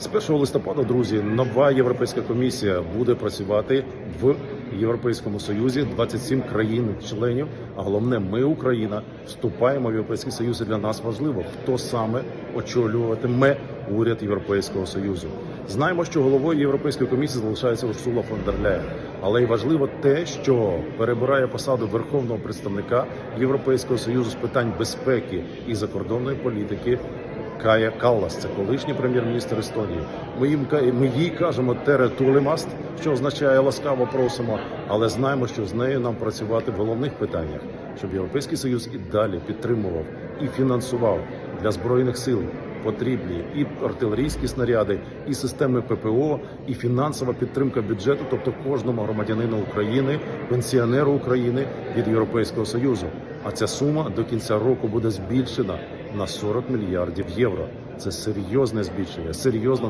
З 1 листопада, друзі, нова європейська комісія буде працювати в Європейському Союзі 27 країн-членів. А головне, ми, Україна, вступаємо в Європейський Союз. І для нас важливо, хто саме очолюватиме уряд Європейського Союзу. Знаємо, що головою Європейської комісії залишається Урсула фон дер Ляєн. Але й важливо те, що перебирає посаду верховного представника Європейського союзу з питань безпеки і закордонної політики Кая Каллас, це колишній прем'єр-міністр Естонії. Ми їм ми їй кажемо теретулемаст, що означає ласкаво просимо, але знаємо, що з нею нам працювати в головних питаннях, щоб європейський союз і далі підтримував і фінансував для збройних сил. Потрібні і артилерійські снаряди, і системи ППО, і фінансова підтримка бюджету, тобто кожному громадянину України, пенсіонеру України від Європейського союзу. А ця сума до кінця року буде збільшена на 40 мільярдів євро. Це серйозне збільшення, серйозна